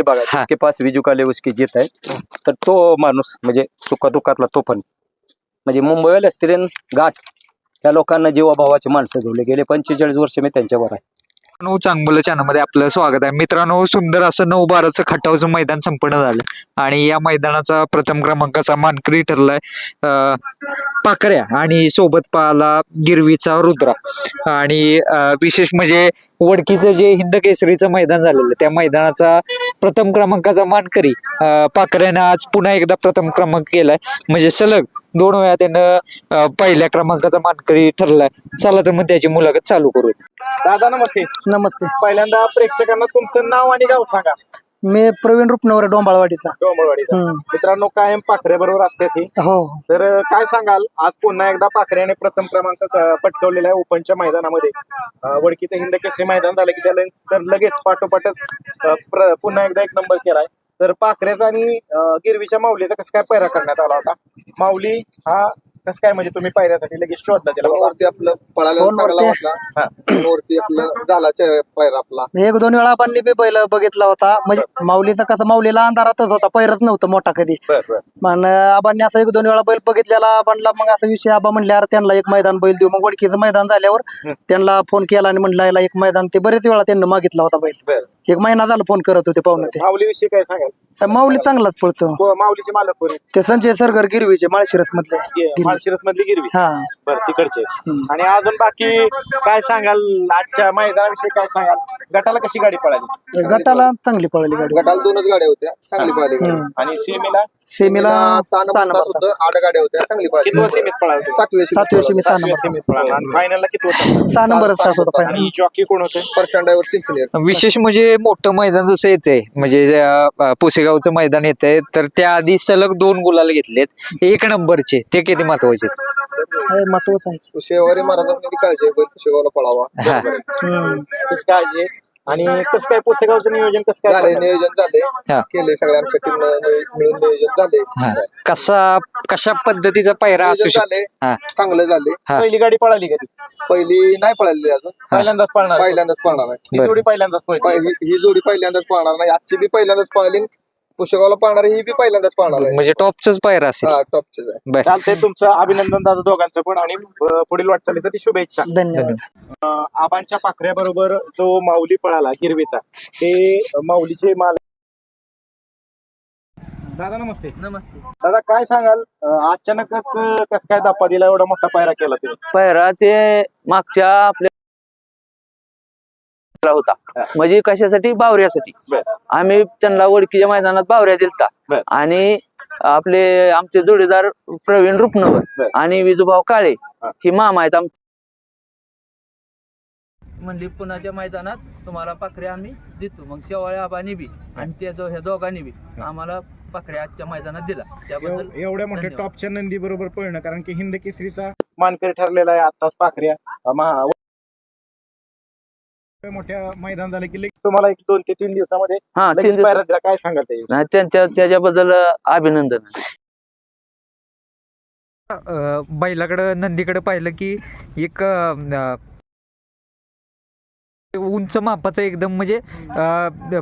ते बघा हा. जिसके पास विजू काले उसकी जीत आहे तर तो माणूस म्हणजे सुखादुखातला तो पण. म्हणजे मुंबईला असतील घाट या लोकांना जीवाभावाची माणसं जोडले गेले पंचेचाळीस वर्ष मी त्यांच्यावर आहे. मित्रांनो चांगलं चॅनलमध्ये आपलं स्वागत आहे. मित्रांनो सुंदर असं नऊ बाराचं खटावचं मैदान संपन्न झालं. आणि या मैदानाचा प्रथम क्रमांकाचा मानकरी ठरलाय अं, पाकऱ्या आणि सोबत पाहला गिरवीचा रुद्रा. आणि अं, विशेष म्हणजे वडकीचं जे हिंद केसरीचं मैदान झालेलं त्या मैदानाचा प्रथम क्रमांकाचा मानकरी अं, पाकऱ्यानं आज पुन्हा एकदा प्रथम क्रमांक केलाय. म्हणजे सलग दोन वेळा त्यानं पहिल्या क्रमांकाचा मानकरी ठरलाय. चला तर मग त्याची मुलाखत चालू करू दादा नमस्ते. नमस्ते. पहिल्यांदा प्रेक्षकांना तुमचं नाव आणि गाव सांगा. मी प्रवीण रुपनवर डोंबाळवाडीचा. डोंबळवाडीचा. हम्म. मित्रांनो कायम पाखरे बरोबर असते ती. हो. तर अं, काय सांगाल? आज पुन्हा एकदा पाखऱ्याने प्रथम क्रमांक क- पटकावलेला आहे ओपनच्या मैदानामध्ये. अं, वडकीचं हिंद केसरी मैदान झालं की त्याला तर लगेच पाठोपाठच अं, प्र- पुन्हा एकदा एक नंबर केलाय. तर पाखऱ्याचा आणि अं, गिरवीच्या माऊलीचा कसं काय पैरा करण्यात आला होता? माऊली हा कसं काय म्हणजे तुम्ही पायऱ्यासाठी लगेच शोधला त्याला? वरती आपलं? चांगला वाटला. हा. वरती आपलं झाला चे- पायरा आपला. एक दोन वेळा आपण बी बैल बघितला होता. म्हणजे माऊलीचा कसं माऊलीला अंधारातच होता पैरत नव्हतं मोठा कधी. बर बर. पण आबांनी असं एक दोन वेळा बैल बघितलेला. आपणला मग असा विषय आबा म्हणल्यावर त्यांना एक मैदान बैल देऊ. मग वडकीचं मैदान झाल्यावर हं. त्यांना फोन केला आणि म्हणलं याला एक मैदान. ते बरेच वेळा त्यांना मागितला होता बैल. बर. एक महिना झाला फोन करत होते पाहुणे ते. माऊली विषयी काय सांगाल? तर माऊली चांगलाच पळतो. को- माऊलीचे मालक कोण? ते संजय सरगर गिरवीचे माळशिरस मधले माळशिरस मधली गिरवी. हा. बर तिकडचे. आणि अजून बाकी काय सांगाल? आजच्या मैदानाविषयी काय सांगाल? गटाला कशी गाडी पळाली? गटाला चांगली पळली गाडी. गटाला दोनच गाड्या होत्या. चांगली पळाली गाडी. हम्म. आणि सीमेला? सेमीला सहा सहा नंबर सुद्धा आठ गाड्या होत्या. चांगली पळाली. कितवा सीमेत पळाली सातव्या सातव्या सेमी सहा नंबर सीमेत पळाला. आणि फायनलला किती होता? सहा नंबरच तास होता पहिला आणि जॉकी कोण होते? परचंडावर चिंचणी विशेष म्हणजे मोठं मैदान जसं येते म्हणजे जे, अं, पुसेगावचं मैदान येते तर त्याआधी सलग दोन गुलाल घेतलेत. एक नंबरचे ते किती महत्त्वाचे आहेत? हे महत्वाचं आहे. शेवारी महाराजांनी काळजी आहे, बैल पळावा. हा. हम्म. कसं काय जे आणि कसं काय पुसेगावचं नियोजन कसं काय झाले? नियोजन झाले हा. केले सगळे आमच्या टीम मिळून नियोजन झाले हा. कसा कशा पद्धतीचा पैरा असू नियोजन शकतो झाले हा. चांगले झाले हा. पहिली गाडी पळाली का ती पहिली नाही पळालेली अजून पहिल्यांदाच पळणार पहिल्यांदाच पळणार आहे ही बरं. जोडी पहिल्यांदाच पळते पहि- ही ही जोडी पहिल्यांदाच पळणार नाही आजची बी पहिल्यांदाच पळाली पुशेगावला पळणार ही बी पहिल्यांदाच पळणार आहे. म्हणजे टॉपच पैरा असेल. हा टॉपचेच आहे. बर चालतंय तुमचं अभिनंदन दादा दोघांचं पण आणि अं, पुढील वाटचालीसाठी शुभेच्छा. धन्यवाद. अं, आबांच्या पाखऱ्याबरोबर जो माऊली पळाला हिरवीचा ते माऊलीचे माल दादा नमस्ते. नमस्ते. दादा काय सांगाल? अं, अचानकच कसं काय दप्पा दिला एवढा मोठा पायरा केला तुम्ही? पैरा ते मागच्या आपल्या होता म्हणजे कशासाठी बावऱ्यासाठी. आम्ही त्यांना ओळखीच्या मैदानात बावऱ्या दिलता. आणि आपले आमचे जोडीदार प्रवीण रुपनवर. आणि विजूभाऊ काळे हा. मामा आहेत आमचे म्हणली पुण्याच्या मैदानात तुम्हाला पाखऱ्या आम्ही देतो मग शेवाळ्या आबानी बी आणि त्या दो- ह्या दोघांनी बी आम्हाला पाखऱ्या आजच्या मैदानात दिला त्याबद्दल एव- एवढ्या मोठ्या. टॉपच्या नंदी बरोबर पळणं कारण की हिंद केसरीचा मानकरी ठरलेला आहे आताच पाखऱ्या मोठ्या मैदान झालं की लगेच तुम्हाला एक दोन ते तीन दिवसामध्ये हा लगेच तीन पायरा दिला काय सांगाल ते? नाही त्यांच्या त्याच्याबद्दल अभिनंदन. अं, बैलाकडं नंदीकडे पाहिलं की एक अं, उंच मापाचं एकदम म्हणजे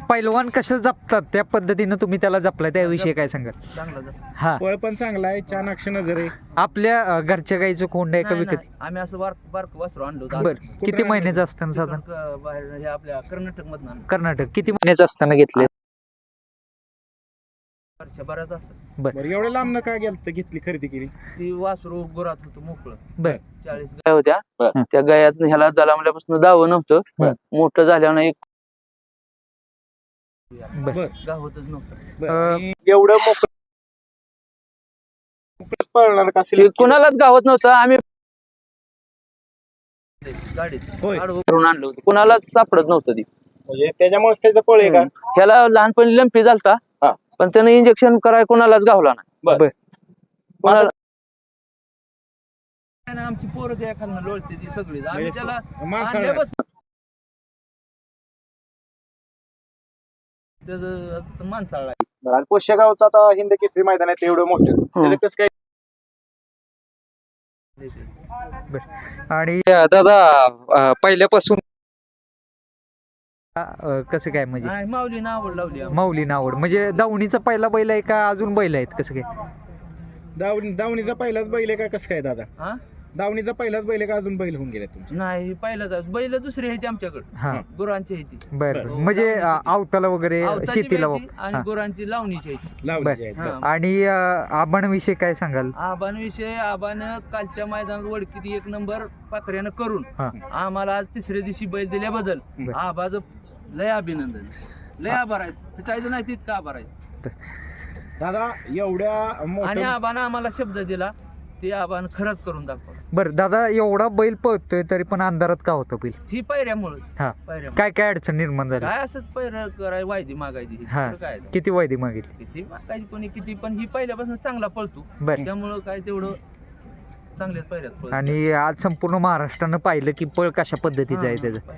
पैलवान कसं जपतात? त्या पद्धतीनं तुम्ही त्याला जपलाय. त्याविषयी काय सांगाल? चांगलं हा. पळ पण चांगला आहे छान अक्ष नजर आहे. आपल्या घरच्या गाईचं कोंड आहे का विकत. आम्ही असं बारक बारक वस्त्र आणलो. बर. किती? महिन्याचं असताना साधारण? हे आपल्या कर्नाटक मधून कर्नाटक. किती महिन्याचं असताना घेतले वर्षभरात असं. बरं. एवढ्या लांब न काय गेलं घेतली खरेदी केली? ती वासरू गुरात होतं मोकळं. बर. चाळीस गाय होत्या. बर. त्या गायात ह्याला जलामल्यापासून दावं नव्हतं बर. मोठं झाल्यानं एक बर. बर. गाव होतच नव्हतं. बरं. अं, आणि एवढं मोकळं मोकळंच पळणार का ते select केलं? कुणालाच गावत नव्हतं. आम्ही गाडीत होय. आडवं करून आणलं होतं. कुणालाच सापडत नव्हतं ती. म्हणजे त्याच्यामुळेच त्याचं पळ आहे का? ह्याला लहानपणी लंपी झालता. हा. पण त्यानं इंजेक्शन कराय कोणालाच गावला नाही. बर. कोणाला आमची पोरं त्या खालनं लोळते ती सगळी. आम्ही म्हणजे त्याला माणसाला त्याचं माणसाळा बरं, आणि पोशेगावचं आता हिंद केसरी मैदान आहे ते एवढं मोठं. त्याचं कसं काय आणि दादा अं, पहिल्यापासून अं, कसं काय म्हणजे नाही माऊलीनं आवड लावली आम्हाला. माऊली नावड म्हणजे दावणीचा पहिला बैल आहे का अजून बैल आहेत कसं काय दावणी दावणीचा पहिलाच बैल आहे का कसं काय दादा हा दावणीचा पहिलाच बैल आहे का अजून बैल होऊन गेले तुमचे नाही पहिलाच बैल दुसरी आहे आमच्याकडे हा गुरांची आहे ती बर बरं. बर. म्हणजे अं, आवताला वगैरे शेतीला बी आहे ती वाप- आणि. गुरांची लावणीची आहे ती. लावणीचे आहेत हा. बरं. आणि आबांविषयी काय सांगाल आबांविषयी आबानं कालच्या मैदानात वडकीत एक नंबर पाखऱ्यानं करून हा. आम्हाला आज तिसऱ्या दिवशी बैल दिल्याबद्दल बर. आबाचं लय अभिनंदन. लय आभार आहेत. फिटायचं नाही तितका आभार आहेत. दादा एवढ्या आणि मोठ्या आबानं आम्हाला शब्द दिला. ते आबानं खरंच करून दाखवलं. बरं दादा एवढा बैल पळतोय तरी पण अंधारात का होतं बैल? ही पायऱ्यामुळे हा. पायऱ्या काय काय अडचण निर्माण झाली? काय असंच पैर कराय वायदी मागायची. ही. हा. दुसरं काय किती वायदी मागितली? किती मागायची कोणी किती? पण ही पहिल्यापासून चांगला पळतो. बर. त्यामुळं काय तेवढं चांगल्याच पायऱ्यात पळतो. आणि आज संपूर्ण महाराष्ट्रानं पाहिलं की पळ कशा पद्धतीचं आहे त्याचं.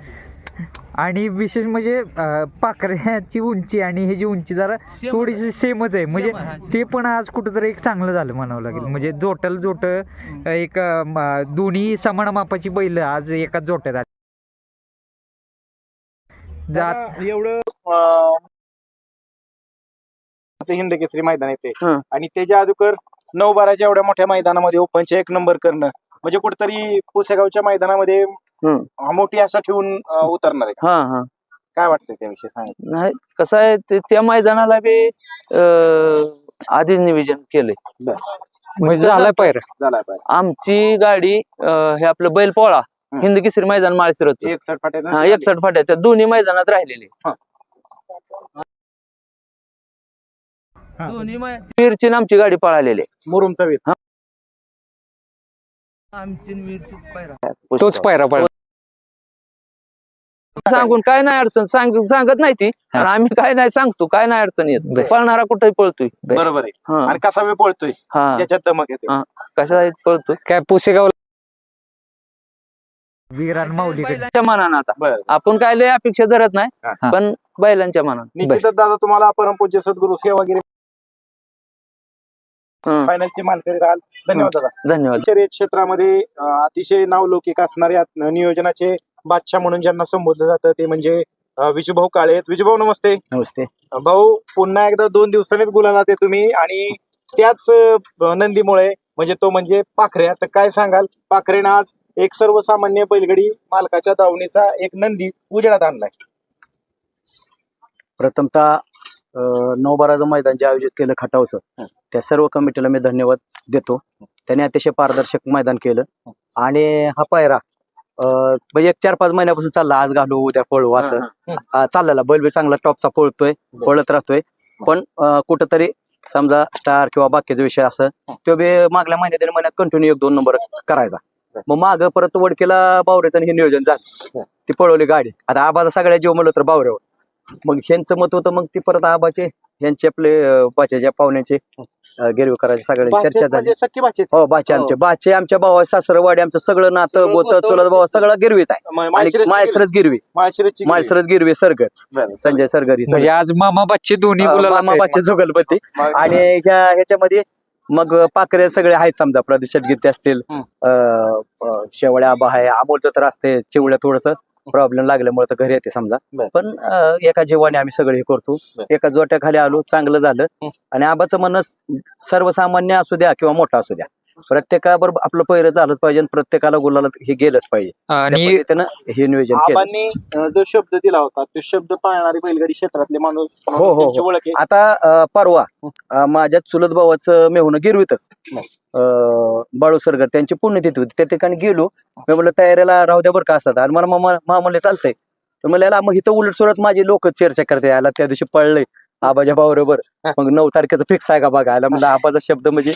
आणि विशेष म्हणजे पाखऱ्याची उंची आणि ह्याची उंची जरा थोडीशी सेमच आहे म्हणजे ते पण आज कुठंतरी एक चांगलं झालं म्हणावं लागेल हो. म्हणजे जोटल जोट. एक दोन्ही समान मापाची बैल आज एकाच जोट्यात आली जात एवढं हिंद केसरी मैदान येते. आणि त्याच्या अगोदर नऊ बाराच्या एवढ्या मोठ्या मैदानामध्ये ओपनचे एक नंबर करणं म्हणजे कुठेतरी पुसेगावच्या मैदानामध्ये हं. मोठी आशा ठेवून अं, उतरणार आहे हा हा. काय वाटतं त्याविषयी सांगा नाही कसं आहे ते त्या मैदानाला बी अं, आधीच नियोजन केलंय. म्हणजे झालाय पायरा. झाला पाहिजे आमची गाडी अं, हे आपलं बैल पोळा हं. हिंद केसरी मैदान माळशिरत एकसठ फाट्याचा हा एकसठ फाट्या त्या दोन्ही मैदानात राहिलेले. हा. दोन्ही मै- पीरची आणि आमची गाडी पळालेली. मुरुमचा वीर तोच पायरा पायरा सांगून काय नाही अडचण सांग सांगत नाही ती. आणि आम्ही काय नाही सांगतो काय नाही अडचण येत. पळणारा कुठेही पळतोय. बरोबर आहे. हा. आणि कसा वेळ पळतोय? हा. त्याच्यात दमक येते. हा. कसा पळतोय? काय पुसेगाव वीरान माऊलीकडे बैलांच्या मनानं आता. आपण काय लय अपेक्षा धरत. नाही पण बैलांच्या मनानं. निश्चितच दादा तुम्हाला परमपूज्य सद्गुरु सेवागिरी हं. फायनलची मानकरी राहाल. धन्यवाद दादा. धन्यवाद. शर्यत क्षेत्रामध्ये अं, अतिशय नावलौकिक असणारे आत- नियोजनाचे बादशाह म्हणून ज्यांना संबोधलं जातं ते म्हणजे अं, विजूभाऊ काळे आहेत. विजूभाऊ नमस्ते. नमस्ते. भाऊ पुन्हा एकदा दोन दिवसांनीच गुलाला ते तुम्ही आणि त्याच अं, नंदीमुळे म्हणजे तो म्हणजे पाखऱ्या तर काय सांगाल? पाखरेनं आज एक सर्वसामान्य बैलगडी मालकाच्या दावणीचा एक नंदी उजेडात आणलाय. प्रथमतः नऊ बाराचं मैदान जे आयोजित केलं खटावचं त्या सर्व कमिटीला मी धन्यवाद देतो. त्याने अतिशय पारदर्शक मैदान केलं. आणि हा पायरा म्हणजे एक चार पाच महिन्यापासून चालला आज घालू उद्या पळू असं. चाललेला. बैल बी चांगला टॉपचा पळतोय पळत राहतोय. पण कुठंतरी समजा स्टार किंवा बाकीचा विषय असं तो बी मागल्या महिन्यात दीड महिन्यात कंटिन्यू एक दोन नंबर करायचा. मग माग परत वडकेला बावऱ्याचं हे नियोजन झालं. ती पळवली गाडी. आता आबाचा सगळ्या जीव म्हणलं तर बावऱ्यावर मग ह्यांचं मत होतं मग ती परत आबाचे ह्यांचे आपले बाच्याच्या पाहुण्याचे अं, गिरवी करायचे सगळ्यांची चर्चा झाली. म्हणजे सख्खी भाचे हो बाचे आमचे. बाचे आमच्या भावा सासरवाडी आमचं सगळं नातं गोत गोतं- चुलत भावा सगळं गिरवीत आहे. आणि माळसरच गिरवी. माळसरच गिरवी. सरगर संजय सरगरी म्हणजे आज मामा बच्चे दोन्ही गुलाला बाचे जुगलपती आणि ह्या ह्याच्यामध्ये मग पाकरे सगळे आहेत समजा प्रदूषण गीते असतील हं. शेवळ्या आबा आहे अमोलचं तर असते चिवळ्या थोडस. प्रॉब्लेम लागल्यामुळे तर घरी येते समजा. पण एका जीवाने आम्ही सगळे हे करतो. एका जोट्याखाली आलो चांगलं झालं. आणि आबाचं म्हणणं सर्वसामान्य असू द्या किंवा मोठा असू द्या. प्रत्येकाबरोबर आपलं पहिरं झालंच पाहिजे आणि प्रत्येकाला गुलाला हे गेलंच पाहिजे. आणि पद्धतीनं हे नियोजन केलं. जो शब्द दिला होता तो शब्द पाळणारी बैलगाडी क्षेत्रातले माणूस हो, हो, त्यांची हो. ओळख आहे. आता परवा माझ्या चुलत भावाचं मेहुणं गिरवीतच. बाळू सरगर त्यांची पुण्यतिथी होती. त्या ठिकाणी गेलो. मी म्हणलं तयारीला राहू द्या बरं का असतात आणि मला मामा म्हणले चालतंय. तर मला याला मग इथं उलट सुरत माझी लोक चर्चा करते. याला त्या दिवशी पळले आबाच्या भावाबरोबर मग नऊ तारखेचं फिक्स आहे का बघायला म्हणलं आबाचा शब्द म्हणजे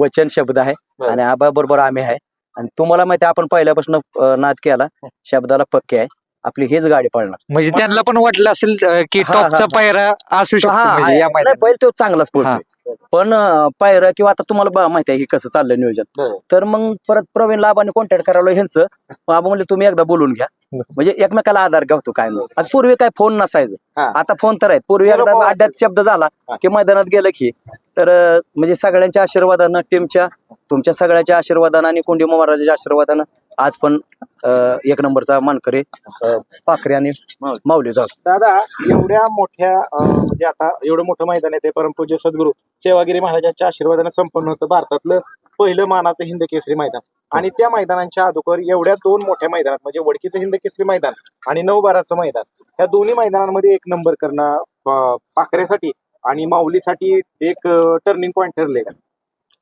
वचन शब्द आहे. आणि आबा बरोबर आम्ही आहे. आणि तुम्हाला माहिती आहे, आपण पहिल्यापासून नाद केला. शब्दाला पक्के आहे. आपली हीच गाडी पळणार. म्हणजे त्यांना पण वाटलं असेल अं, की हा, हा, टॉपचा हा. पायरा असू शकतो हा, म्हणजे आहे. या नाही, मैदानात. बैल तो चांगलाच पळतोय. पण अं, पायऱ्या किंवा आता तुम्हाला बा- माहिती आहे की कसं चाललंय नियोजन. तर मग परत प्रवीण लाभाने कॉन्टॅक्ट करायला ह्यांचं. मग आपण म्हणले तुम्ही एकदा बोलून घ्या. म्हणजे एकमेकाला आधार गावतो काय नाही आता पूर्वी काय फोन नसायचं. हा. आता फोन तर आहेत. पूर्वी एकदा भाऊ अड्ड्यात शब्द झाला हा. की मैदानात गेलं की. तर अं, म्हणजे सगळ्यांच्या आशीर्वादानं टीमच्या तुमच्या सगळ्याच्या आशीर्वादानं आणि कोंडी महाराजाच्या आशीर्वादानं आज पण एक नंबरचा मानकरी पाखरे आणि माऊली. जाऊ. दादा एवढ्या मोठ्या म्हणजे आता एवढं मोठं मैदान आहे ते परमपूज्य सद्गुरू सेवागिरी महाराजांच्या आशीर्वादाने संपन्न होतं भारतातलं पहिलं मानाचं हिंद केसरी मैदान. आणि त्या मैदानांच्या अगोदर एवढ्या दोन मोठ्या मैदानात म्हणजे वडकीचं हिंद केसरी मैदान आणि नऊ बाराचं मैदान या दोन्ही मैदानांमध्ये एक नंबर करणं पाखऱ्यासाठी आणि माऊलीसाठी एक टर्निंग पॉईंट ठरले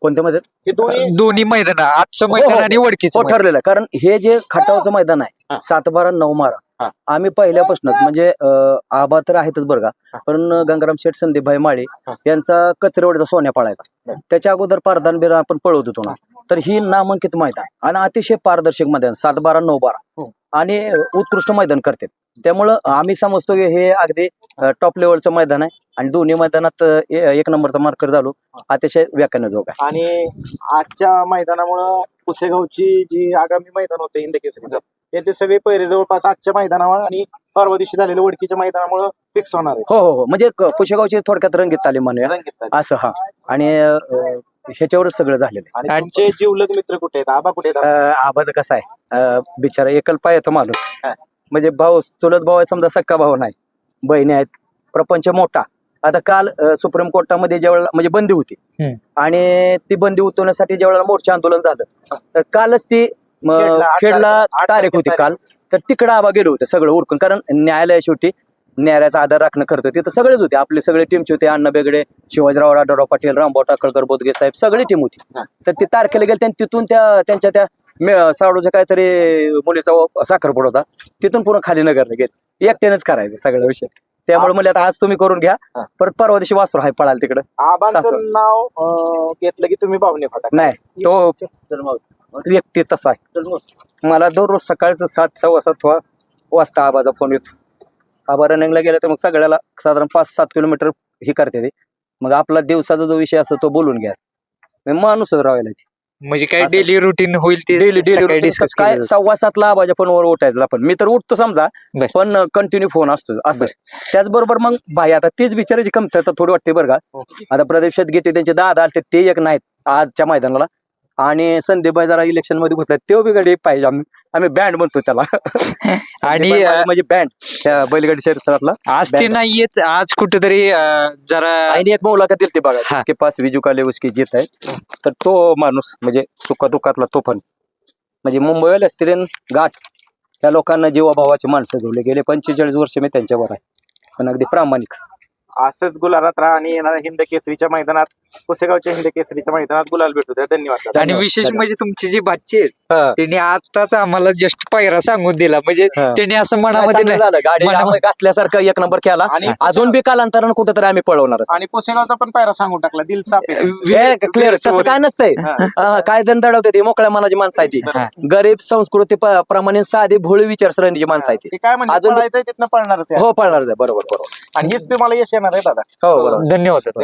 कोणत्या मध्ये हे दोन्ही दोन्ही मैदान आजचं हो, मैदान हो. आणि वडकीचं हो मैदान. ठरलेलं आहे कारण हे जे खटावचं मैदान हा. आहे सात बारा नऊ हा. मारा आम्ही पहिल्यापासूनच म्हणजे अं, आबा तर आहेतच बरं हा. का पण गंगाराम शेठ संदीपभाई माळे हा. यांचा कचरेवडचा सोन्या पाळायचा. त्याच्या अगोदर पारदान बिरा आपण पळवत होतो ना तर ही नामांकित मैदान आणि अतिशय पारदर्शक मैदान सात बारा नऊ बारा हो. आणि उत्कृष्ट मैदान करतात त्यामुळं आम्ही समजतो की हे अगदी टॉप लेवलचं मैदान आहे आणि दोन्ही मैदानात ए- एक नंबरचा मार्कर झालो. अतिशय व्याख्यानजोग आहे आणि आजच्या मैदानामुळं पुसेगावची जी आगामी मैदान होते हिंद केसरीचं याचे सगळे पहिरे जवळपास आजच्या मैदानावर आणि परवा दिवशी झालेल्या वडकीच्या मैदानामुळे फिक्स होणार आहे. हो हो हो. म्हणजे क- पुशेगावची थोडक्यात रंगीत तालीम म्हणूया. रंगीत तालीम. असं हा. आणि अं, ह्याच्यावरच सगळं झालेलं आणि आणि- तुमचे जीवलग मित्र कुठे आहेत? आबा कुठे आहेत आहे अं, आबाचं कसं आहे? अं, बिचारा एकल पायाचा माणूस. म्हणजे भाऊ चुलत भाऊ आहे समजा सक्का भाऊ नाही. बहिणी आहेत. प्रपंच मोठा. आता काल सुप्रीम कोर्टामध्ये ज्यावेळेला म्हणजे बंदी होती. आणि ती बंदी उठवण्यासाठी ज्यावेळेला मोर्चा आंदोलन झालं तर कालच ती खेडला, तारीख होती काल. तर तिकडं आबा गेलो होते सगळं उरकून कारण न्यायालय शेवटी न्यायालयाचा आधार राखणं करतो तिथं सगळेच होते. आपले सगळे टीमचे होते अण्णा बेगडे शिवाजीराव राठोडराव पाटील रामभाऊ टाकळकर बोदगे साहेब सगळी टीम होती. तर ती तारखेला गेले आणि तिथून त्या त्यांच्या त्या मे- साडूचा काहीतरी मुलीचा साखरपुडा होता तिथून पुन्हा खाली नगरला गेले. एकट्यानेच करायचं सगळा विषय त्यामुळे म्हणजे आता आज तुम्ही करून घ्या. हा. परत परवा दिवशी वासरू आहे पळाल तिकडं. आबांचं. नाव अं, घेतलं की तुम्ही भावनिक होता नाही तो व्यक्ती तसा आहे. मला दररोज सकाळचं सात सव्वा सात वा- वाजता आबाचा फोन येतो. आबा रनिंगला गेला तर मग सगळ्याला साधारण पाच सात किलोमीटर हे करते ते. मग आपला दिवसाचा जो विषय असतो तो बोलून घ्या. मग माणूसच राहायला म्हणजे काय असं. डेली रुटीन होईल ते डेली सकाळी डेली डिस्कस काय सव्वा सातला आबाच्या फोनवर उठायचं आपण. मी तर उठतो समजा बर. पण कंटिन्यू फोन असतो असं. त्याचबरोबर मग भाई आता तेच विचारायची कमतरता थोडी वाटते बरं का. हो. आता प्रदीप शेटगेटे त्यांचे दादा आले ते एक नाहीत. आजच्या मैदानाला आणि संदीपबाई जरा इलेक्शनमध्ये घुसला तो बी गडी पाहिजे. आम्ही आम्ही बँड म्हणतो त्याला. आणि संदीपबाई अं, म्हणजे बँड त्या बैलगाडी शर्यतीतला आज ते बँड. नाहीयेत आज कुठेतरी अं, जरा आईने एक मुलाखत दिली बघा हा. उसके पास विजू काले उसकी जीत आहे. तर तो माणूस म्हणजे सुखा दुःखातला तो पण. म्हणजे मुंबईला स्त्रीन गाठ या लोकांना जीवाभावाची माणसं जोडले गेले. पंचेचाळीस वर्ष मी त्यांच्यावर आहे. पण अगदी प्रामाणिक. असंच गुलालात राहा आणि येणाऱ्या हिंद केसरीच्या मैदानात पुसेगावच्या हिंद केसरीच्या मैदानात गुलाल भेटू द्या. धन्यवाद. आणि विशेष. म्हणजे तुमची जी भाची आहेत हा. त्यांनी आताच आम्हाला जस्ट पायरा सांगून दिला. म्हणजे हा. त्यांनी असं मनामध्ये चांगलं नाही. झालं. गाडी मनामध्ये- आम्ही घातल्यासारखं एक नंबर केला आणि अजून बी कालांतरानं कुठेतरी आम्ही पळवणार आणि पुसेगावचा पण पायरा सांगून टाकला. दिल क्लिअर तसं काय नसतंय. हा. हा, काय दंड अडवते ती? मोकळ्या मनाची माणसं आहे ती. गरीब संस्कृती प- प्रमाणे साधी भोळी विचारसरणीची माणसं आहे ती. ते काय म्हणजे अजून- पळायचंय तिथनं पळणारच आहे. हो पळणार बरोबर बरोबर. आणि हेच तुम्हाला यश येणार आहे दादा. हो बरोबर. धन्यवाद.